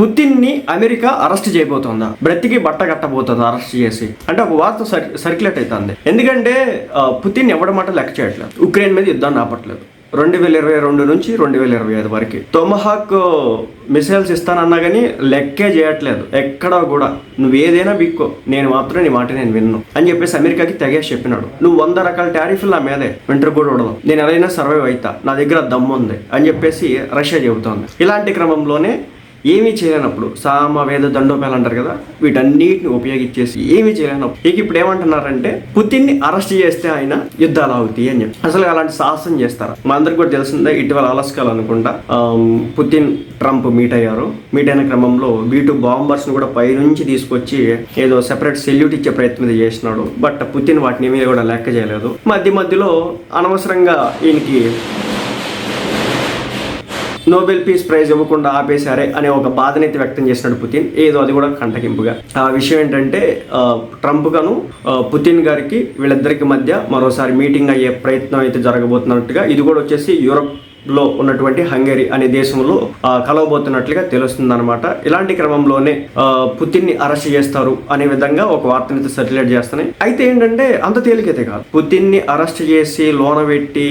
పుతిన్ని America arrest చేయబోతోందా? బ్రతికి బట్ట కట్టబోతుందా arrest చేసి? అంటే ఒక వార్త సర్ సర్క్యులేట్ అవుతుంది ఎందుకంటే పుతిన్ ఎవడ మాట లెక్క చేయట్లేదు. ఉక్రెయిన్ మీద యుద్ధాన్ని ఆపట్లేదు. రెండు వేల ఇరవై రెండు నుంచి రెండు వేల ఇరవై ఐదు వరకు. తొమహాక్ మిసైల్స్ ఇస్తానన్నా కానీ లెక్కే చేయట్లేదు. ఎక్కడా కూడా. నువ్వు ఏదైనా బిక్కో నేను మాత్రం నీ మాట నేను విన్ను. అని చెప్పేసి అమెరికాకి తెగేసి చెప్పినాడు. నువ్వు వంద రకాల టారిఫ్లు నా మీదే. వింటర్ కూడా ఉండదు. నేను ఎలా సర్వైవ్ అవుతా నా దగ్గర దమ్ము ఉంది అని చెప్పేసి రష్యా చెబుతోంది. ఇలాంటి క్రమంలోనే ఏమీ చేయలేనప్పుడు సామ వేద దండోపాలు అంటారు కదా వీటన్నిటిని ఉపయోగించేసి ఏమీ చేయలేనప్పుడు ఇక ఇప్పుడు ఏమంటున్నారంటే పుతిన్ని అరెస్ట్ చేస్తే ఆయన యుద్ధాలు అవుతాయి అని చెప్పి. అసలు అలాంటి సాహసం చేస్తారు? మా అందరికి కూడా తెలిసిందే ఇటీవల అలస్కాలు అనుకుంటా పుతిన్ ట్రంప్ మీట్ అయ్యారు. మీట్ అయిన క్రమంలో బీ టూ బాంబర్స్ని కూడా పైనుంచి తీసుకొచ్చి ఏదో సెపరేట్ సెల్యూట్ ఇచ్చే ప్రయత్నం చేసినాడు. బట్ పుతిన్ వాటిని ఏమీ కూడా లెక్క చేయలేదు. మధ్య మధ్యలో అనవసరంగా ఈయనకి నోబెల్ పీస్ ప్రైజ్ ఇవ్వకుండా ఆపేశారే అనే ఒక బాధనైతే వ్యక్తం చేసినాడు పుతిన్. ఏదో అది కూడా కంటకింపుగా. ఆ విషయం ఏంటంటే ట్రంప్ గాను పుతిన్ గారికి వీళ్ళిద్దరికి మధ్య మరోసారి మీటింగ్ అయ్యే ప్రయత్నం అయితే జరగబోతున్నట్టుగా ఇది కూడా వచ్చేసి యూరప్లో ఉన్నటువంటి హంగరీ అనే దేశంలో కలవబోతున్నట్లుగా తెలుస్తుంది అనమాట ఇలాంటి క్రమంలోనే పుతిన్ని అరెస్ట్ చేస్తారు అనే విధంగా ఒక వార్తనైతే సర్క్యులేట్ చేస్తున్నాయి. అయితే ఏంటంటే అంత తేలికైతే కాదు. పుతిన్ని అరెస్ట్ చేసి లోన పెట్టి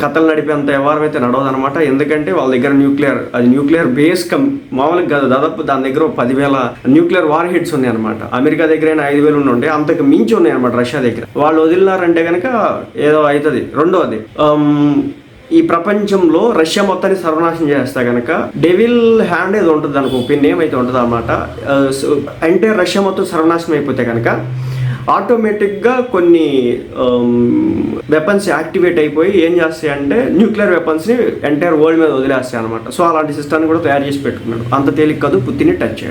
కథలు నడిపేంత వ్యవహారం అయితే నడవదనమాట ఎందుకంటే వాళ్ళ దగ్గర న్యూక్లియర్ అది న్యూక్లియర్ బేస్ కం మామూలుగా కాదు. దాదాపు దాని దగ్గర పదివేల న్యూక్లియర్ వార్ హెడ్స్ ఉన్నాయి అనమాట అమెరికా దగ్గర అయినా ఐదు వేలు ఉండే అంతకు మించి ఉన్నాయి అనమాట రష్యా దగ్గర. వాళ్ళు వదిలినారంటే కనుక ఏదో అవుతుంది రెండోది ఈ ప్రపంచంలో రష్యా మొత్తాన్ని సర్వనాశనం చేస్తే కనుక డెవిల్ హ్యాండ్ ఏదో ఉంటుంది దానికి ఒపీనియన్ ఏమైతే ఉంటుంది అనమాట అంటే రష్యా మొత్తం సర్వనాశనం అయిపోతే కనుక ఆటోమేటిక్గా కొన్ని um, వెపన్స్ యాక్టివేట్ అయిపోయి ఏం చేస్తాయి అంటే న్యూక్లియర్ వెపన్స్ని ఎంటైర్ వరల్డ్ మీద వదిలేస్తాయి అనమాట సో అలాంటి సిస్టాన్ని కూడా తయారు చేసి పెట్టుకున్నాడు. అంత తేలిక కాదు పుత్తిని టచ్ చేయడం.